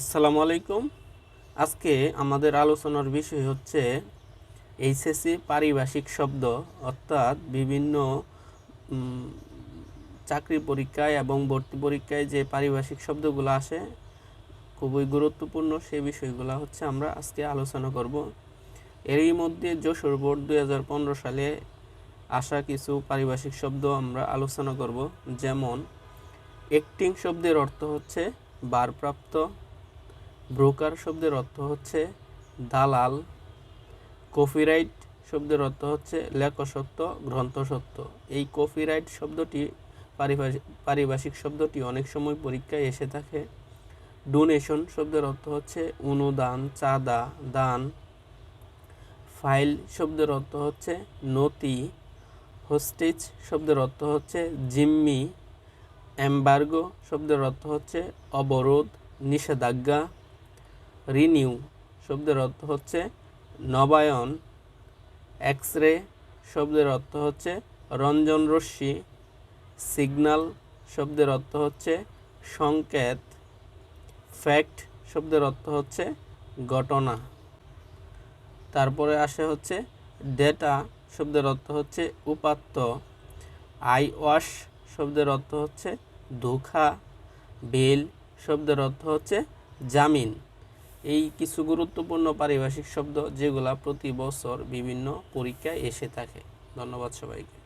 আসসালামু আলাইকুম। আজকে আমাদের আলোচনার বিষয় হচ্ছে এইচএসসি পারিভাষিক শব্দ, অর্থাৎ বিভিন্ন চাকরি পরীক্ষায় এবং ভর্তি পরীক্ষায় যে পারিভাষিক শব্দগুলো আসে, খুবই গুরুত্বপূর্ণ সেই বিষয়গুলো হচ্ছে আমরা আজকে আলোচনা করব। এরই মধ্যে যশোর বোর্ড দুই হাজার পনেরো সালে আসা কিছু পারিভাষিক শব্দ আমরা আলোচনা করব। যেমন, একটিং শব্দের অর্থ হচ্ছে বারপ্রাপ্ত ব্রোকার শব্দের অর্থ হচ্ছে দালাল, কপিরাইট শব্দের অর্থ হচ্ছে লেখসত্ব গ্রন্থসত্ব এই কপিরাইট শব্দটি পারিভাষিক পারিভাষিক শব্দটি অনেক সময় পরীক্ষায় এসে থাকে। ডোনেশন শব্দের অর্থ হচ্ছে অনুদান, চাঁদা, দান। ফাইল শব্দের অর্থ হচ্ছে নথি। হোস্টেজ শব্দের অর্থ হচ্ছে জিম্মি। অ্যাম্বার্গো শব্দের অর্থ হচ্ছে অবরোধ, নিষেধাজ্ঞা। রিনিউ শব্দের অর্থ হচ্ছে নবায়ন। এক্স রে শব্দের অর্থ হচ্ছে রঞ্জন রশ্মি সিগন্যাল শব্দের অর্থ হচ্ছে সংকেত। ফ্যাক্ট শব্দের অর্থ হচ্ছে ঘটনা। তারপরে আসে হচ্ছে ডেটা শব্দের অর্থ হচ্ছে উপাত্ত। আই ওয়াশ শব্দের অর্থ হচ্ছে ধোঁকা। বেল শব্দের অর্থ হচ্ছে জামিন। এই কিছু গুরুত্বপূর্ণ পারিভাষিক শব্দ যেগুলা প্রতি বছর বিভিন্ন পরীক্ষায় এসে থাকে। ধন্যবাদ সবাইকে।